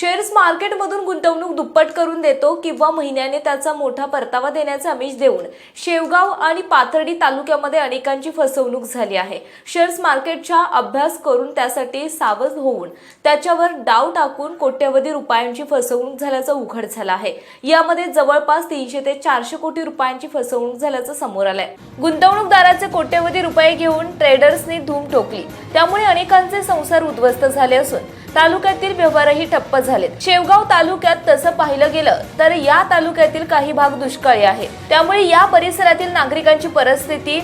Shares मार्केटमधून गुंतवणूक दुप्पट करून देतो किंवा महिन्याने त्याचा मोठा परतावा देण्याचे आमिष देऊन शेवगाव आणि पाथर्डी तालुक्यामध्ये अनेकांची फसवणूक झाली आहे. शेअर्स मार्केटचा अभ्यास करून त्यासाठी सावध होऊन त्याच्यावर डाव टाकून कोट्यवधी रुपयांची फसवणूक झाल्याचं उघड झालं आहे. यामध्ये जवळपास तीनशे ते चारशे कोटी रुपयांची फसवणूक झाल्याचं समोर आलंय. गुंतवणूकदाराचे कोट्यवधी रुपये घेऊन ट्रेडर्सनी धूम ठोकली. त्यामुळे अनेकांचे संसार उद्ध्वस्त झाले असून तालुक्यातील व्यवहारही ठप्प झालेत. शेवगाव तालुक्यात तसं पाहिलं गेलं तर या तालुक्यातील काही भाग दुष्काळी आहे. त्यामुळे या परिसरातील नागरिकांची परिस्थिती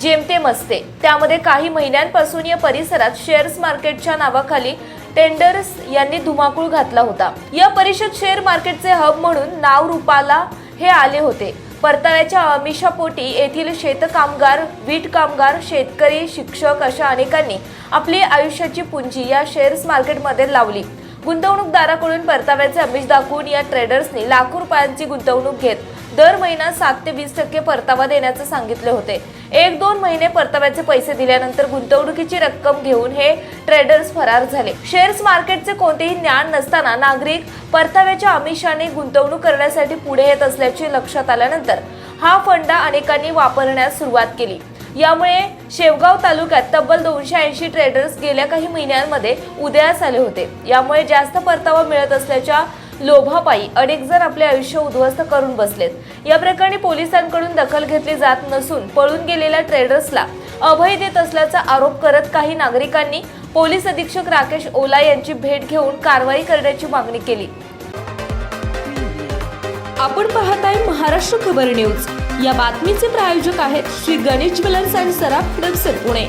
जेमतेम असते. त्यामध्ये काही महिन्यांपासून या परिसरात शेअर्स मार्केटच्या नावाखाली टेंडर्स यांनी धुमाकूळ घातला होता. या परिषद शेअर मार्केटचे हब म्हणून नाव रूपाला हे आले होते. परताव्याच्या अमिषापोटी येथील शेतकामगार वीट कामगार शेतकरी शिक्षक अशा अनेकांनी आपली आयुष्याची पुंजी या शेअर्स मार्केटमध्ये लावली. गुंतवणूकदाराकडून परताव्याचे अमिष दाखवून या ट्रेडर्सनी लाखो रुपयांची गुंतवणूक घेत दर महिना सात ते वीस टक्के परतावा देण्याचे सांगितले होते. एक दोन महिने परताव्याचे पैसे दिल्यानंतर गुंतवणुकीची रक्कम घेऊन हे ट्रेडर्स फरार झाले. शेअर्स मार्केटचे कोणतेही ज्ञान नसताना नागरिक परताव्याच्या आमिषाने गुंतवणूक करण्यासाठी पुढे येत असल्याचे लक्षात आल्यानंतर हा फंडा अनेकांनी वापरण्यास सुरुवात केली. यामुळे शेवगाव तालुक्यात तब्बल दोनशे ऐंशी ट्रेडर्स गेल्या काही महिन्यांमध्ये उदयास आले होते. यामुळे जास्त परतावा मिळत असल्याच्या लोभापायी अनेक जण आपले आयुष्य उद्ध्वस्त करून बसलेत. या प्रकरणी पोलिसांकडून दखल घेतली जात नसून पळून गेलेल्या ट्रेडर्सला अभय देत असल्याचा आरोप करत काही नागरिकांनी पोलीस अधीक्षक राकेश ओला यांची भेट घेऊन कारवाई करण्याची मागणी केली. आपण पाहत आहे महाराष्ट्र खबर न्यूज. या बातमीचे प्रायोजक आहेत श्री गणेश ज्वेलर्स अँड सराफ हडपसर पुणे.